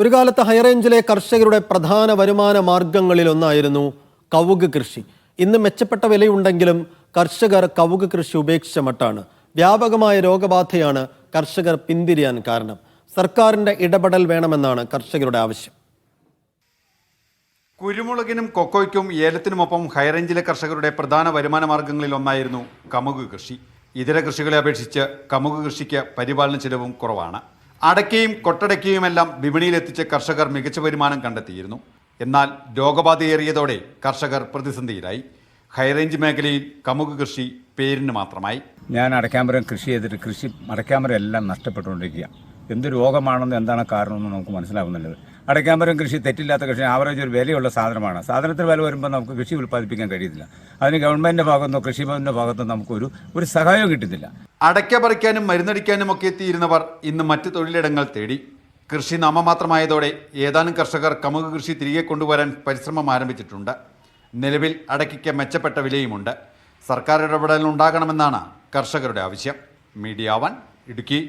ഒരു കാലത്ത് ഹൈറേഞ്ചിലെ കർഷകരുടെ പ്രധാന വരുമാന മാർഗങ്ങളിലൊന്നായിരുന്നു കവുക് കൃഷി. ഇന്ന് മെച്ചപ്പെട്ട വിലയുണ്ടെങ്കിലും കർഷകർ കവുക് കൃഷി ഉപേക്ഷിച്ച മട്ടാണ്. വ്യാപകമായ രോഗബാധയാണ് കർഷകർ പിന്തിരിയാൻ കാരണം. സർക്കാരിന്റെ ഇടപെടൽ വേണമെന്നാണ് കർഷകരുടെ ആവശ്യം. കുരുമുളകിനും കൊക്കോയ്ക്കും ഏലത്തിനുമൊപ്പം ഹൈറേഞ്ചിലെ കർഷകരുടെ പ്രധാന വരുമാന മാർഗങ്ങളിൽ ഒന്നായിരുന്നു കമുക് കൃഷി. ഇതര കൃഷികളെ അപേക്ഷിച്ച് കമുക് കൃഷിക്ക് പരിപാലന ചിലവും കുറവാണ്. അടയ്ക്കയും കൊട്ടടയ്ക്കയുമെല്ലാം വിപണിയിലെത്തിച്ച് കർഷകർ മികച്ച വരുമാനം കണ്ടെത്തിയിരുന്നു. എന്നാൽ രോഗബാധയേറിയതോടെ കർഷകർ പ്രതിസന്ധിയിലായി. ഹൈറേഞ്ച് മേഖലയിൽ കമുക് കൃഷി പേരിന് മാത്രമായി. ഞാൻ അടയ്ക്കാമരം കൃഷി ചെയ്തിട്ട് കൃഷി അടയ്ക്കാമരം എല്ലാം നഷ്ടപ്പെട്ടുകൊണ്ടിരിക്കുക എന്ത് രോഗമാണെന്ന് എന്താണ് കാരണമെന്ന് നമുക്ക് മനസ്സിലാവുന്നില്ല. അടയ്ക്കാമരം കൃഷി തെറ്റില്ലാത്ത കൃഷി ആവറേജ് ഒരു വിലയുള്ള സാധനമാണ്. സാധനത്തിന് വില വരുമ്പോൾ നമുക്ക് കൃഷി ഉൽപ്പാദിപ്പിക്കാൻ കഴിയുന്നില്ല. അതിന് ഗവൺമെന്റിന്റെ ഭാഗത്തുനിന്നോ കൃഷിഭവന്റെ ഭാഗത്തുനിന്നോ നമുക്കൊരു ഒരു സഹായവും കിട്ടുന്നില്ല. അടയ്ക്ക പറിക്കാനും മരുന്നടിക്കാനും ഒക്കെ എത്തിയിരുന്നവർ ഇന്ന് മറ്റ് തൊഴിലിടങ്ങൾ തേടി. കൃഷി നാമമാത്രമായതോടെ ഏതാനും കർഷകർ കമുക് കൃഷി തിരികെ കൊണ്ടുവരാൻ പരിശ്രമം ആരംഭിച്ചിട്ടുണ്ട്. നിലവിൽ അടയ്ക്കയ്ക്ക് മെച്ചപ്പെട്ട വിലയുമുണ്ട്. സർക്കാർ ഇടപെടൽ ഉണ്ടാകണമെന്നാണ് കർഷകരുടെ ആവശ്യം. Media one Idukki.